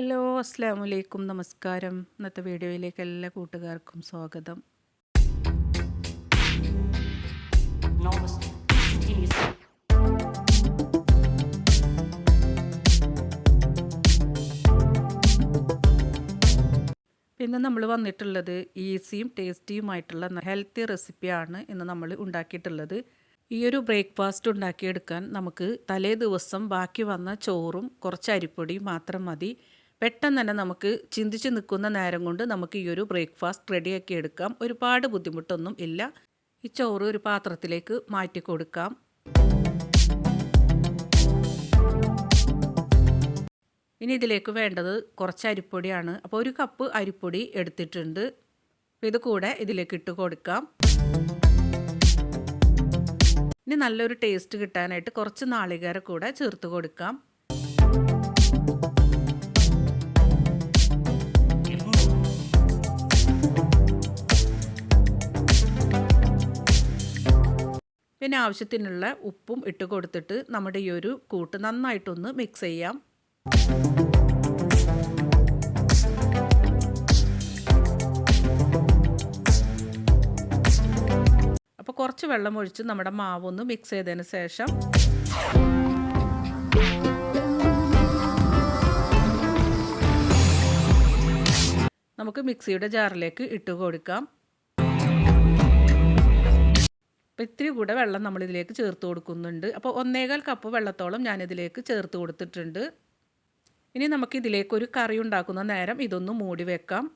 Hello അസ്സാം വലൈക്കും നമസ്കാരം. ഇന്നത്തെ വീഡിയോയിലേക്ക് എല്ലാ കൂട്ടുകാർക്കും സ്വാഗതം. പിന്നെ നമ്മൾ വന്നിട്ടുള്ളത് ഈസിയും ടേസ്റ്റിയുമായിട്ടുള്ള ഹെൽത്തി റെസിപ്പിയാണ് ഇന്ന് നമ്മൾ ഉണ്ടാക്കിയിട്ടുള്ളത്. ഈ ഒരു ബ്രേക്ക്ഫാസ്റ്റ് ഉണ്ടാക്കിയെടുക്കാൻ നമുക്ക് തലേ ദിവസം ബാക്കി വന്ന ചോറും കുറച്ച് അരിപ്പൊടിയും മാത്രം മതി. പെട്ടെന്ന് തന്നെ നമുക്ക് ചിന്തിച്ച് നിൽക്കുന്ന നേരം കൊണ്ട് നമുക്ക് ഈ ഒരു ബ്രേക്ക്ഫാസ്റ്റ് റെഡിയാക്കി എടുക്കാം. ഒരുപാട് ബുദ്ധിമുട്ടൊന്നും ഇല്ല. ഈ ചോറ് ഒരു പാത്രത്തിലേക്ക് മാറ്റി കൊടുക്കാം. ഇനി ഇതിലേക്ക് വേണ്ടത് കുറച്ച് അരിപ്പൊടിയാണ്. അപ്പോൾ ഒരു കപ്പ് അരിപ്പൊടി എടുത്തിട്ടുണ്ട്. ഇത് കൂടെ ഇതിലേക്ക് ഇട്ട് കൊടുക്കാം. ഇനി നല്ലൊരു ടേസ്റ്റ് കിട്ടാനായിട്ട് കുറച്ച് നാളികേര കൂടെ ചേർത്ത് കൊടുക്കാം. പിന്നെ ആവശ്യത്തിനുള്ള ഉപ്പും ഇട്ട് കൊടുത്തിട്ട് നമ്മുടെ ഈ ഒരു കൂട്ട് നന്നായിട്ടൊന്ന് മിക്സ് ചെയ്യാം. അപ്പോൾ കുറച്ച് വെള്ളം ഒഴിച്ച് നമ്മുടെ മാവൊന്ന് മിക്സ് ചെയ്തതിന് ശേഷം നമുക്ക് മിക്സിയുടെ ജാറിലേക്ക് ഇട്ട് കൊടുക്കാം. അപ്പോൾ ഇത്തിരി കൂടെ വെള്ളം നമ്മളിതിലേക്ക് ചേർത്ത് കൊടുക്കുന്നുണ്ട്. അപ്പോൾ ഒന്നേകാൽ കപ്പ് വെള്ളത്തോളം ഞാനിതിലേക്ക് ചേർത്ത് കൊടുത്തിട്ടുണ്ട്. ഇനി നമുക്ക് ഇതിലേക്ക് ഒരു കറി ഉണ്ടാക്കുന്ന നേരം ഇതൊന്ന് മൂടി വെക്കാം.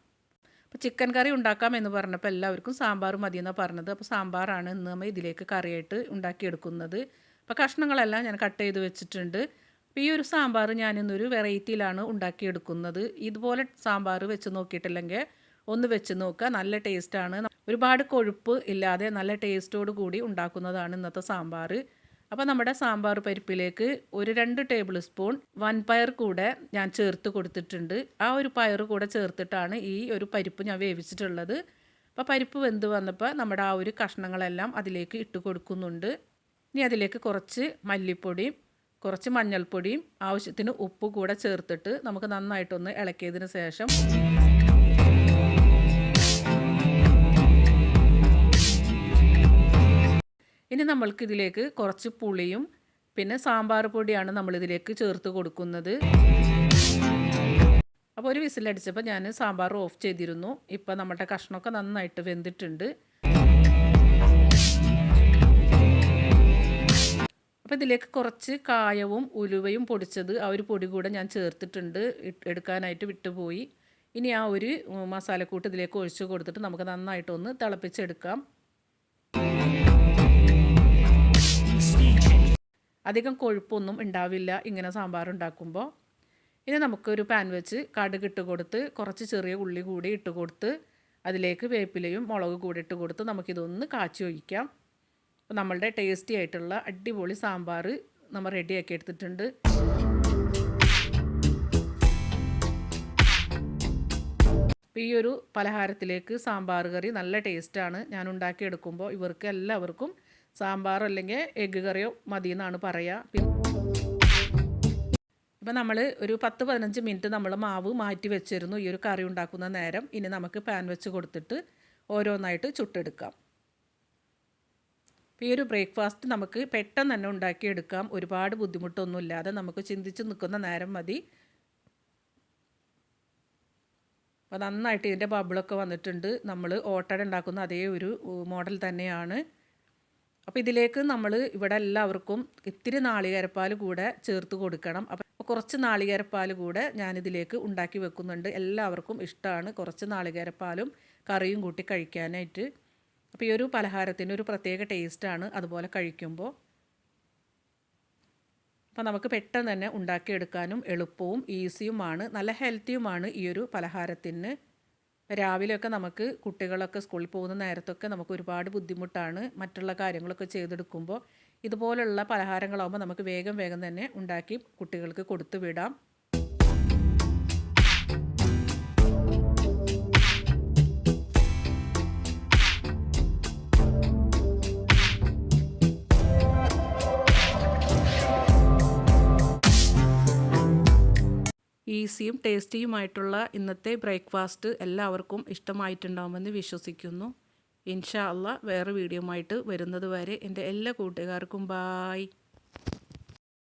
അപ്പോൾ ചിക്കൻ കറി ഉണ്ടാക്കാം എന്ന് പറഞ്ഞപ്പോൾ എല്ലാവർക്കും സാമ്പാർ മതി എന്നാണ് പറഞ്ഞത്. അപ്പോൾ സാമ്പാറാണ് ഇന്ന് നമ്മൾ ഇതിലേക്ക് കറിയായിട്ട് ഉണ്ടാക്കിയെടുക്കുന്നത്. അപ്പോൾ കഷ്ണങ്ങളെല്ലാം ഞാൻ കട്ട് ചെയ്ത് വെച്ചിട്ടുണ്ട്. അപ്പോൾ ഈ ഒരു സാമ്പാർ ഞാനിന്നൊരു വെറൈറ്റിയിലാണ് ഉണ്ടാക്കിയെടുക്കുന്നത്. ഇതുപോലെ സാമ്പാർ വെച്ച് നോക്കിയിട്ടില്ലെങ്കിൽ ഒന്ന് വെച്ച് നോക്കുക. നല്ല ടേസ്റ്റാണ്. ഒരുപാട് കൊഴുപ്പ് ഇല്ലാതെ നല്ല ടേസ്റ്റോട് കൂടി ഉണ്ടാക്കുന്നതാണ് ഇന്നത്തെ സാമ്പാർ. അപ്പോൾ നമ്മുടെ സാമ്പാർ പരിപ്പിലേക്ക് ഒരു രണ്ട് ടേബിൾ സ്പൂൺ വൻപയർ കൂടെ ഞാൻ ചേർത്ത് കൊടുത്തിട്ടുണ്ട്. ആ ഒരു പയർ കൂടെ ചേർത്തിട്ടാണ് ഈ ഒരു പരിപ്പ് ഞാൻ വേവിച്ചിട്ടുള്ളത്. അപ്പോൾ പരിപ്പ് വെന്ത് വന്നപ്പോൾ നമ്മുടെ ആ ഒരു കഷ്ണങ്ങളെല്ലാം അതിലേക്ക് ഇട്ട് കൊടുക്കുന്നുണ്ട്. ഇനി അതിലേക്ക് കുറച്ച് മല്ലിപ്പൊടിയും കുറച്ച് മഞ്ഞൾപ്പൊടിയും ആവശ്യത്തിന് ഉപ്പ് കൂടെ ചേർത്തിട്ട് നമുക്ക് നന്നായിട്ടൊന്ന് ഇളക്കിയതിന് ശേഷം ഇനി നമ്മൾക്ക് ഇതിലേക്ക് കുറച്ച് പുളിയും പിന്നെ സാമ്പാർ പൊടിയാണ് നമ്മളിതിലേക്ക് ചേർത്ത് കൊടുക്കുന്നത്. അപ്പോൾ ഒരു വിസിലടിച്ചപ്പോൾ ഞാൻ സാമ്പാർ ഓഫ് ചെയ്തിരുന്നു. ഇപ്പോൾ നമ്മുടെ കഷ്ണമൊക്കെ നന്നായിട്ട് വെന്തിട്ടുണ്ട്. അപ്പോൾ ഇതിലേക്ക് കുറച്ച് കായവും ഉലുവയും പൊടിച്ചത് ആ ഒരു പൊടി കൂടെ ഞാൻ ചേർത്തിട്ടുണ്ട്. എടുക്കാനായിട്ട് വിട്ടുപോയി. ഇനി ആ ഒരു മസാലക്കൂട്ട് ഇതിലേക്ക് ഒഴിച്ച് കൊടുത്തിട്ട് നമുക്ക് നന്നായിട്ടൊന്ന് തിളപ്പിച്ചെടുക്കാം. അധികം കൊഴുപ്പൊന്നും ഉണ്ടാവില്ല ഇങ്ങനെ സാമ്പാർ ഉണ്ടാക്കുമ്പോൾ. ഇനി നമുക്കൊരു പാൻ വെച്ച് കടുക് ഇട്ട് കൊടുത്ത് കുറച്ച് ചെറിയ ഉള്ളി കൂടി ഇട്ട് കൊടുത്ത് അതിലേക്ക് വേപ്പിലയും മുളക് കൂടി ഇട്ട് കൊടുത്ത് നമുക്കിതൊന്ന് കാച്ചി ഒഴിക്കാം. അപ്പോൾ നമ്മളുടെ ടേസ്റ്റി ആയിട്ടുള്ള അടിപൊളി സാമ്പാർ നമ്മൾ റെഡിയാക്കി എടുത്തിട്ടുണ്ട്. അപ്പോൾ ഈ ഒരു പലഹാരത്തിലേക്ക് സാമ്പാർ കറി നല്ല ടേസ്റ്റാണ് ഞാൻ ഉണ്ടാക്കിയെടുക്കുമ്പോൾ ഇവർക്ക് എല്ലാവർക്കും സാമ്പാർ അല്ലെങ്കിൽ എഗ്ഗ് കറിയോ മതി എന്നാണ് പറയുക ഇപ്പം നമ്മൾ ഒരു പത്ത് പതിനഞ്ച് മിനിറ്റ് നമ്മൾ മാവ് മാറ്റി വെച്ചിരുന്നു. ഈ ഒരു കറി ഉണ്ടാക്കുന്ന നേരം ഇനി നമുക്ക് പാൻ വെച്ച് കൊടുത്തിട്ട് ഓരോന്നായിട്ട് ചുട്ടെടുക്കാം. ഈ ഒരു ബ്രേക്ക്ഫാസ്റ്റ് നമുക്ക് പെട്ടെന്ന് തന്നെ ഉണ്ടാക്കിയെടുക്കാം. ഒരുപാട് ബുദ്ധിമുട്ടൊന്നുമില്ലാതെ നമുക്ക് ചിന്തിച്ച് നിൽക്കുന്ന നേരം മതി. അപ്പോൾ നന്നായിട്ട് ഇതിന്റെ ബബിളൊക്കെ വന്നിട്ടുണ്ട്. നമ്മൾ ഓട്ടട ഉണ്ടാക്കുന്ന അതേ ഒരു മോഡൽ തന്നെയാണ്. അപ്പോൾ ഇതിലേക്ക് നമ്മൾ ഇവിടെ എല്ലാവർക്കും ഇത്തിരി നാളികേരപ്പാൽ കൂടെ ചേർത്ത് കൊടുക്കണം. അപ്പോൾ കുറച്ച് നാളികേരപ്പാൽ കൂടെ ഞാനിതിലേക്ക് ഉണ്ടാക്കി വെക്കുന്നുണ്ട്. എല്ലാവർക്കും ഇഷ്ടമാണ് കുറച്ച് നാളികേരപ്പാലും കറിയും കൂട്ടി കഴിക്കാനായിട്ട്. അപ്പോൾ ഈ ഒരു പലഹാരത്തിന് ഒരു പ്രത്യേക ടേസ്റ്റാണ് അതുപോലെ കഴിക്കുമ്പോൾ അപ്പോൾ നമുക്ക് പെട്ടെന്ന് തന്നെ ഉണ്ടാക്കിയെടുക്കാനും എളുപ്പവും ഈസിയുമാണ് നല്ല ഹെൽത്തിയുമാണ് ഈ ഒരു പലഹാരത്തിന്. രാവിലെയൊക്കെ നമുക്ക് കുട്ടികളൊക്കെ സ്കൂളിൽ പോകുന്ന നേരത്തൊക്കെ നമുക്ക് ഒരുപാട് ബുദ്ധിമുട്ടാണ് മറ്റുള്ള കാര്യങ്ങളൊക്കെ ചെയ്തെടുക്കുമ്പോൾ. ഇതുപോലുള്ള പലഹാരങ്ങളാകുമ്പോൾ നമുക്ക് വേഗം വേഗം തന്നെ ഉണ്ടാക്കി കുട്ടികൾക്ക് കൊടുത്തു വിടാം. ഈസിയും ടേസ്റ്റിയുമായിട്ടുള്ള ഇന്നത്തെ ബ്രേക്ക്ഫാസ്റ്റ് എല്ലാവർക്കും ഇഷ്ടമായിട്ടുണ്ടാകുമെന്ന് വിശ്വസിക്കുന്നു. ഇൻഷാ അല്ല വേറെ വീഡിയോ ആയിട്ട് വരുന്നത് വരെ എന്റെ എല്ലാ കൂട്ടുകാർക്കും ബായ്